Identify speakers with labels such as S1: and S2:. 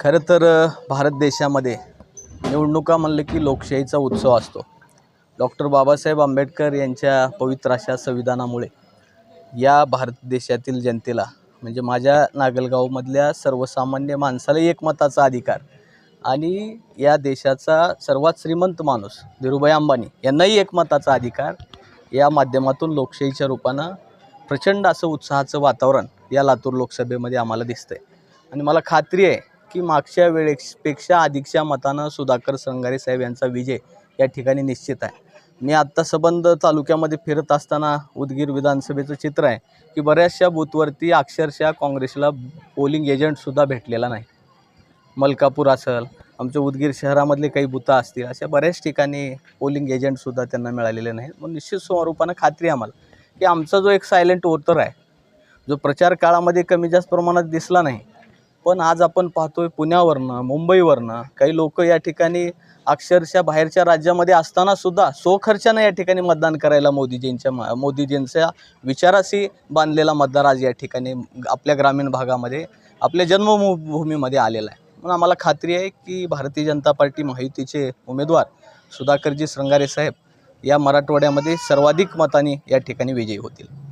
S1: खरं तर भारत देशामध्ये निवडणुका म्हणलं की लोकशाहीचा उत्सव असतो. डॉक्टर बाबासाहेब आंबेडकर यांच्या पवित्र अशा संविधानामुळे या भारत देशातील जनतेला म्हणजे माझ्या नागलगावमधल्या सर्वसामान्य माणसाला एकमताचा अधिकार आणि या देशाचा सर्वात श्रीमंत माणूस धीरूभाई अंबानी यांनाही एकमताचा अधिकार या माध्यमातून लोकशाहीच्या रूपानं प्रचंड असं उत्साहाचं वातावरण या लातूर लोकसभेमध्ये आम्हाला दिसतं आहे आणि मला खात्री आहे की मागच्या वेळेपेक्षा अधिकच्या मतानं सुधाकर संगारे साहेब यांचा विजय या ठिकाणी निश्चित आहे. मी आत्ता सबंध तालुक्यामध्ये फिरत असताना उदगीर विधानसभेचं चित्र आहे की बऱ्याचशा बूथवरती अक्षरशः काँग्रेसला पोलिंग एजंटसुद्धा भेटलेला नाही. मलकापूर असेल आमच्या उदगीर शहरामधले काही बुथं असतील अशा बऱ्याच ठिकाणी पोलिंग एजंटसुद्धा त्यांना मिळालेले नाहीत. मग निश्चित स्वरूपानं खात्री आम्हाला की आमचा जो एक सायलेंट वोटर आहे जो प्रचार काळामध्ये कमी जास्त प्रमाणात दिसला नाही पण आज आपण पाहतोय पुण्यावरनं मुंबईवरनं. काही लोक या ठिकाणी अक्षरशः बाहेरच्या राज्यामध्ये असताना सुद्धा सोखर्चानं या ठिकाणी मतदान करायला मोदीजींच्या म- मोदीजींच्या विचाराशी बांधलेला मतदार आज या ठिकाणी आपल्या ग्रामीण भागामध्ये आपल्या जन्मभूमीमध्ये आलेला आहे. म्हणून आम्हाला खात्री आहे की भारतीय जनता पार्टी महायुतीचे उमेदवार सुधाकरजी श्रंगारे साहेब या मराठवाड्यामध्ये सर्वाधिक मतांनी या ठिकाणी विजयी होतील.